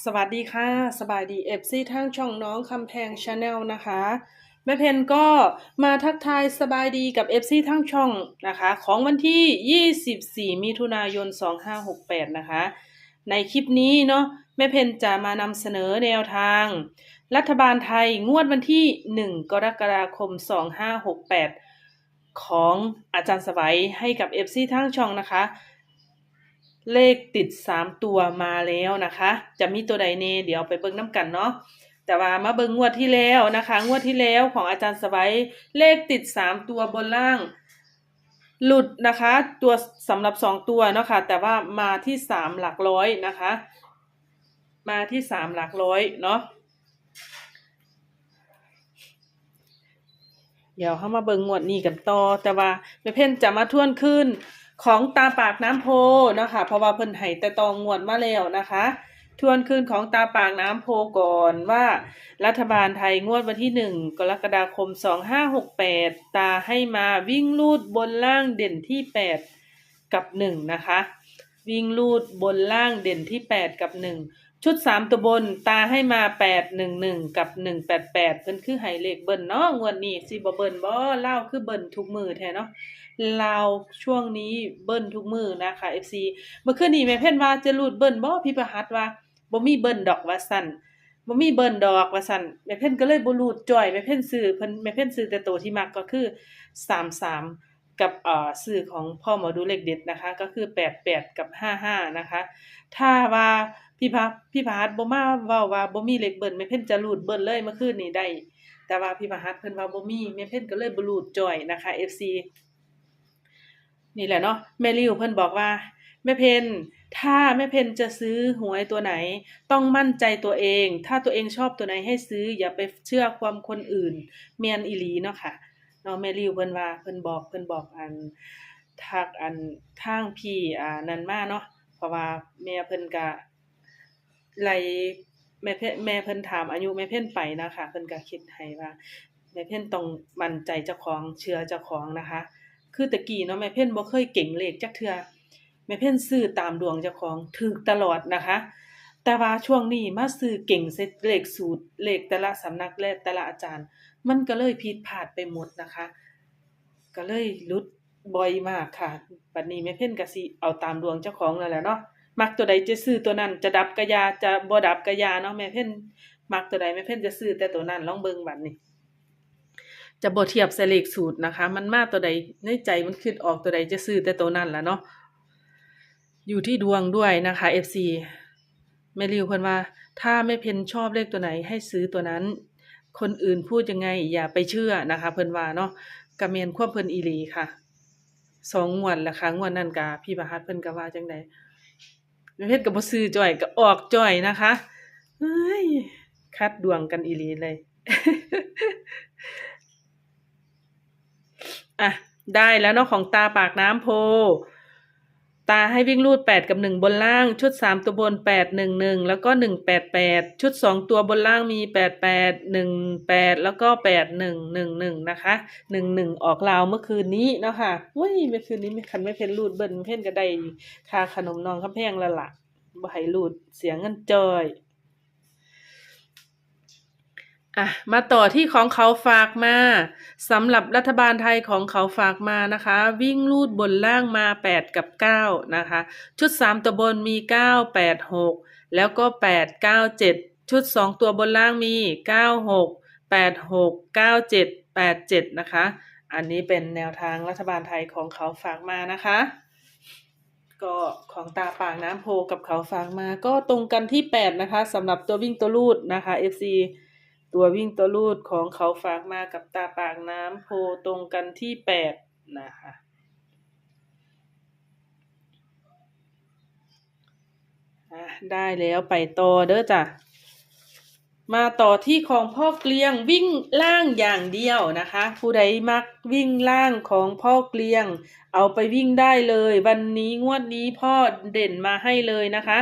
สวัสดีค่ะ สบายดีเอฟซีทั้งช่องน้องคำแพงชาแนลนะคะ แม่เพนก็มาทักทายสบายดีกับ FC ทั้งช่องนะคะ ของวันที่ 24 มิถุนายน 2568 นะคะ ในคลิปนี้เนาะแม่เพนจะมานำเสนอแนวทาง รัฐบาลไทยงวดวันที่ 1 กรกฎาคม 2568 ของอาจารย์สวัยให้กับ FC ทั้งช่องนะคะ เลขติดสามตัวมาแล้วนะคะ จะมีตัวใดเน่เดี๋ยวไปเบิ่งน้ำกันเนาะแต่ว่ามาเบิ่งงวดที่แล้วนะคะ งวดที่แล้วของอาจารย์สบายเลขติดสามตัวบนล่าง หลุดนะคะ ตัวสำหรับสองตัวเนาะค่ะแต่ว่ามาที่สามหลักร้อยนะคะ มาที่สามหลักร้อยเนาะเดี๋ยวเข้ามาเบิ่งงวดนี้กันต่อแต่ว่าแม่เพ่นจะมาทวนขึ้น ของตาปากน้ำโพนะคะเพราะว่าเพิ่นให้แต่ตองงวดมาแล้วนะคะ ทวนคืนของตาปากน้ำโพก่อนว่า รัฐบาลไทยงวดวันที่หนึ่งกรกฎาคมสองห้าหกแปดตาให้มาวิ่งลูดบนล่างเด่นที่แปดกับหนึ่งนะคะ วิ่งลูดบนล่างเด่นที่แปดกับหนึ่งชุดสามตัวบนตาให้มาแปดหนึ่งหนึ่งกับหนึ่งแปดแปดเพิ่นคือไฮเลขเบิ้ลเนาะงวดนี้สิบ่เบิ้ลบ่เล่าคือเบิ้ลทุกมือแท้เนาะ ลาวช่วงนี้เบิ้ลทุกมือนะคะ FC เมื่อคืนนี้แม่เพ่นว่าจะรูดเบิ้ลบ่พี่ประหัสว่าบ่มีเบิ้ลดอกว่าซั่นบ่มีเบิ้ลดอกว่าซั่นแม่เพ่นก็เลยบ่รูดจ่อยแม่เพ่นซื้อเพิ่นแม่เพ่นซื้อแต่ตัวที่มักก็คือ33กับเอ่อซื้อของพ่อหมอดูเลขเด็ดนะคะ ก็คือ 88 กับ 55 นะคะ ถ้าว่าพี่พัพี่พัดบ่มาเว้าว่าบ่มีเลขเบิ้ลแม่เพ่นจะรูดเบิ้ลเลยเมื่อคืนนี้ได้ แต่ว่าพี่ประหัสเพิ่นว่าบ่มีแม่เพ่นก็เลยบ่รูดจ่อยนะคะ FC นี่แหละเนาะแม่ริวเพิ่นบอกว่าแม่เพนถ้าแม่เพนจะซื้อหวยตัวไหน ต้องมั่นใจตัวเอง ถ้าตัวเองชอบตัวไหนให้ซื้อ อย่าไปเชื่อความคนอื่น เมียนอีหลีเนาะค่ะเนาะแม่ริวเพิ่นว่าเพิ่นบอกเพิ่นบอกอันทักอันทางพี่อ่านันมาเนาะเพราะว่าแม่เพิ่นก็ไลแม่เพนแม่เพิ่นถามอายุแม่เพิ่นไปนะคะเพิ่นก็คิดให้ว่าแม่เพิ่นต้องมั่นใจเจ้าของเชื่อเจ้าของนะคะ คือตะกี้เนาะแม่เพ่นบ่เคยเก่งเลขจักเทือแม่เพ่นซื้อตามดวงเจ้าของถูกตลอดนะคะ แต่ว่าช่วงนี้มาซื้อเก่งเสร็จเลขสูตรเลขแต่ละสำนักและแต่ละอาจารย์ มันก็เลยผิดพลาดไปหมดนะคะ ก็เลยลุดบ่อยมากค่ะบัดนี้แม่เพ่นก็สิเอาตามดวงเจ้าของนั่นแหละเนาะมักตัวใดจะซื้อตัวนั้นจะดับกระยาจะบ่ดับกระยาเนาะแม่เพ่นมักตัวใดแม่เพ่นจะซื้อแต่ตัวนั้นลองเบิ่งบัดนี้ จะบ่เทียบใส่เลขสูตรนะคะ มันมาตัวใดในใจมันคิดออกตัวใดจะซื้อแต่ตัวนั้นละเนาะอยู่ที่ดวงด้วยนะคะ FC แม่ริวเพิ่นว่า ถ้าไม่เพนชอบเลขตัวไหนให้ซื้อตัวนั้น คนอื่นพูดยังไงอย่าไปเชื่อนะคะ เพิ่นว่าเนาะกระเมียนควบเพิ่นอีหลีค่ะสองงวดละค่ะงวดนั้นกะพี่ประหัสเพิ่นก็ว่าจังไดแม่เพชรก็บ่ซื้อจ้อยก็ออกจ้อยนะคะเฮ้ยคัดดวงกันอีหลีเลย อะ ได้แล้วเนาะของตาปากน้ำโพ ตาให้วิ่งรูดแปดกับหนึ่งบนล่าง ชุดสามตัวบนแปดหนึ่งหนึ่งแล้วก็หนึ่งแปดแปดชุดสองตัวบนล่างมีแปดแปดหนึ่งแปดแล้วก็แปดหนึ่งหนึ่งหนึ่งนะคะหนึ่งหนึ่งออกลาวเมื่อคืนนี้เนาะค่ะเว้ยเมื่อคืนนี้ไม่คันไม่เพ้นรูดเบิ้ลเพ้นก็ได้คาขนมนองข้าแพงละละบ่ให้รูดเสียเงินจอย อะมาต่อที่ของเขาฝากมาสำหรับรัฐบาลไทยของเขาฝากมานะคะ วิ่งลูดบนล่างมา 8 กับ 9 นะคะ ชุด 3 ตัวบนมี 9 8 6 แล้วก็ 8 9 7 ชุด 2 ตัวบนล่างมี 9 6 8 6 9 7 8 7 นะคะ อันนี้เป็นแนวทางรัฐบาลไทยของเขาฝากมานะคะ ก็ของตาปากน้ำโพกับเขาฝากมา ก็ตรงกันที่ 8 นะคะสำหรับตัววิ่งตัวลูดนะคะ FC ตัววิ่งตัวลูดของเขาฝากมากับตาปากน้ำโพตรงกันที่แปดนะคะได้แล้วไปต่อเด้อจ้ะ มาต่อที่ของพ่อเกลียงวิ่งล่างอย่างเดียวนะคะ ผู้ใดมักวิ่งล่างของพ่อเกลียง เอาไปวิ่งได้เลย วันนี้งวดนี้พ่อเด่นมาให้เลยนะคะ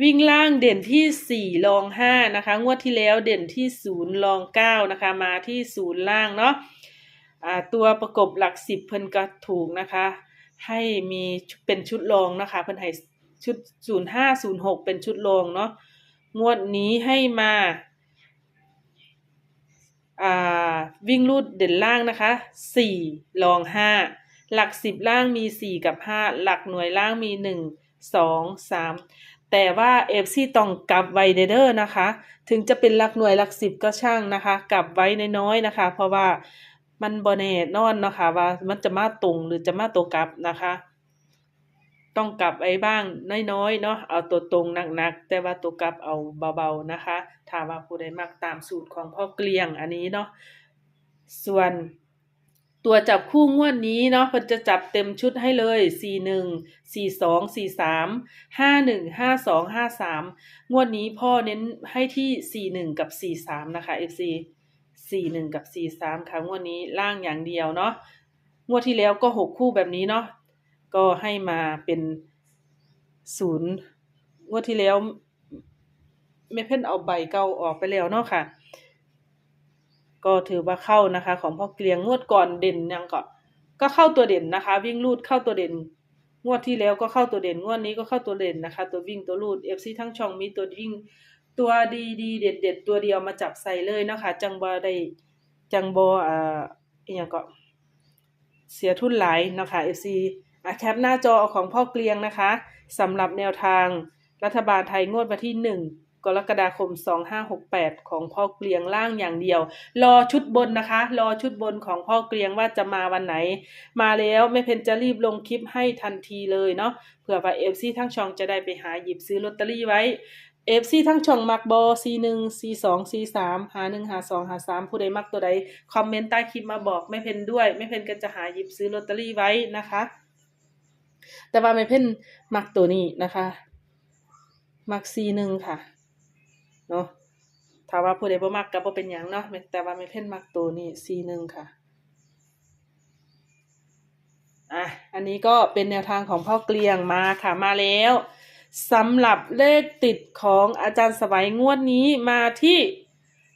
วิ่งล่างเด่นที่สี่รองห้านะคะ งวดที่แล้วเด่นที่ศูนย์รองเก้านะคะ มาที่ศูนย์ล่างเนาะตัวประกบหลักสิบเพิ่นก็ถูกนะคะ ให้มีเป็นชุดรองนะคะ เพิ่นให้ชุดศูนย์ห้าศูนย์หกเป็นชุดรองเนาะ งวดนี้ให้มาวิ่งรูดเด่นล่างนะคะสี่รองห้าหลักสิบล่างมีสี่กับห้าหลักหน่วยล่างมีหนึ่งสองสาม แต่ว่าเอฟซีต้องกลับไวเดอเด้อนะคะ ถึงจะเป็นหลักหน่วยหลักสิบก็ช่างนะคะ กลับไว้น้อยๆนะคะ เพราะว่ามันบแน่นอนนะคะว่ามันจะมาตรงหรือจะมาตัวกลับนะคะ ต้องกลับไอ้บ้างน้อยๆเนาะเอาตัวตรงหนักๆแต่ว่าตัวกลับเอาเบาๆนะคะถ้าว่าผู้ใดมักตามสูตรของพ่อเกลียงอันนี้เนาะส่วน ตัวจับคู่งวดนี้เนาะเพิ่นจะจับเต็มชุดให้เลยสี่หนึ่งสี่สองสี่สามห้าหนึ่งห้าสองห้าสามงวดนี้พ่อเน้นให้ที่สี่หนึ่งกับสี่สามนะคะ FC สี่หนึ่งกับสี่สามค่ะงวดนี้ล่างอย่างเดียวเนาะงวดที่แล้วก็หกคู่แบบนี้เนาะก็ให้มาเป็นศูนย์งวดที่แล้วแม่เพ่นเอาใบเก่าออกไปแล้วเนาะค่ะ ก็ถือว่าเข้านะคะ ของพ่อเกลียงงวดก่อนเด่นยังก็ก็เข้าตัวเด่นนะคะ วิ่งลูดเข้าตัวเด่น งวดที่แล้วก็เข้าตัวเด่น งวดนี้ก็เข้าตัวเด่นนะคะ ตัววิ่งตัวลูด FC ทั้งช่องมีตัววิ่งตัวดีดีเด็ดเด็ดตัวเดียวมาจับใส่เลยนะคะ จังบ่ได้จังบ่อ่าอหยังก็เสียทุนหลายนะคะ FC อะแคปหน้าจอของพ่อเกลียงนะคะสำหรับแนวทางรัฐบาลไทยงวดวันที่1 กรกฎาคม 2568 ของพ่อเกลียงล่างอย่างเดียว รอชุดบนนะคะ รอชุดบนของพ่อเกลียงว่าจะมาวันไหน มาแล้วแม่เพนจะรีบลงคลิปให้ทันทีเลยเนาะเผื่อว่า FC ทั้งช่องจะได้ไปหาหยิบซื้อลอตเตอรี่ไว้ FC ทั้งช่องมักบอ C1 C2 C3 หา1หา2หา3ผู้ใดมักตัวใด คอมเมนต์ใต้คลิปมาบอกแม่เพนด้วยแม่เพนก็จะหาหยิบซื้อลอตเตอรี่ไว้นะคะ แต่ว่าแม่เพนมักตัวนี้นะคะ มัก C1 ค่ะ เนาะถ้าว่าผู้ใดบ่มักก็บ่เป็นหยังเนาะแต่ว่าแม่เพ่นมักตัวนี้ C1 ค่ะอะอันนี้ก็เป็นแนวทางของพ่อเกลียงมาค่ะมาแล้วสำหรับเลขติดของอาจารย์สวัยงวดนี้มาที่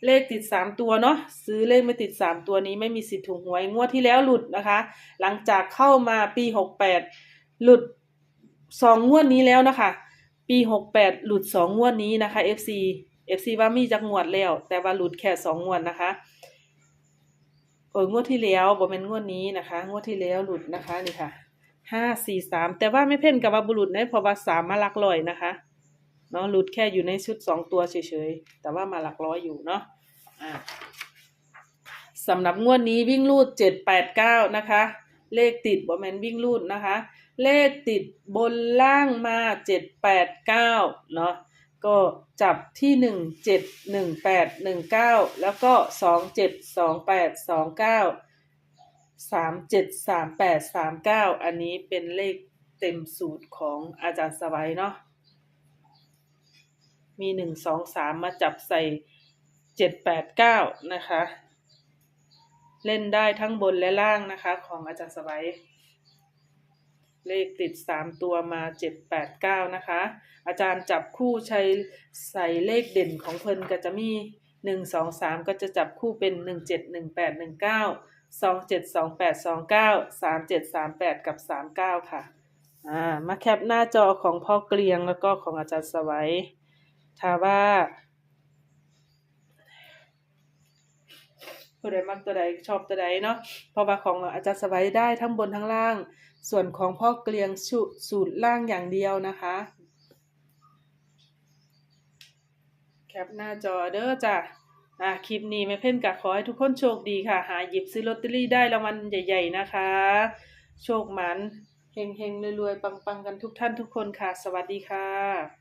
เลขติดสามตัวเนาะซื้อเลขไม่ติดสามตัวนี้ไม่มีสิทธิ์ถูกหวยงวดที่แล้วหลุดนะคะ หลังจากเข้ามาปีหกแปดหลุดสองงวดนี้แล้วนะคะ ปีหกแปดหลุดสองงวดนี้นะคะ FC FC ว่ามีจักงวดแล้ว แต่ว่าหลุดแค่สองงวดนะคะเอองวดที่แล้วบ่เป็นงวดนี้นะคะ งวดที่แล้วหลุดนะคะนี่ค่ะห้าสี่สามแต่ว่าไม่เพ่นกับว่าบุรุษนะเพราะว่าสามมาหลักร้อยนะคะเนาะหลุดแค่อยู่ในชุดสองตัวเฉยๆ แต่ว่ามาหลักร้อยอยู่เนาะอ่าสำหรับงวดนี้วิ่งรูดเจ็ดแปดเก้านะคะ เลขติดบ่แมนวิ่งรูดนะคะ เลขติดบนล่างมาเจ็ดแปดเก้าเนาะ ก็จับที่หนึ่งเจ็ดหนึ่งแปดหนึ่งเก้าแล้วก็สองเจ็ดสองแปดสองเก้าสามเจ็ดสามแปดสามเก้าอันนี้เป็นเลขเต็มสูตรของอาจารย์สวัยเนาะมีหนึ่งสองสามมาจับใส่เจ็ดแปดเก้านะคะ เล่นได้ทั้งบนและล่างนะคะ ของอาจารย์สวัย เลขติดสามตัวมาเจ็ดแปดเก้านะคะ อาจารย์จับคู่ใช้ใส่เลขเด่นของเพิ่นก็จะมีหนึ่งสองสามก็จะจับคู่เป็นหนึ่งเจ็ดหนึ่งแปดหนึ่งเก้าสองเจ็ดสองแปดสองเก้าสามเจ็ดสามแปดกับสามเก้าค่ะ อ่า มาแคปหน้าจอของพ่อเกลียงแล้วก็ของอาจารย์สวัยถ้าว่าผู้ใดมักตัวใดชอบตัวใดเนาะพราะว่าของอาจารย์สวัยได้ทั้งบนทั้งล่าง ส่วนของพ่อเกลียงสูตรล่างอย่างเดียวนะคะ แคปหน้าจอเด้อจ้ะอะคลิปนี้แม่เพ่นกะขอให้ทุกคนโชคดีค่ะ หาหยิบซื้อลอตเตอรี่ได้รางวัลใหญ่ ๆ นะคะ โชคหมันเฮงๆรวยๆปังๆ กันทุกท่านทุกคนค่ะ สวัสดีค่ะ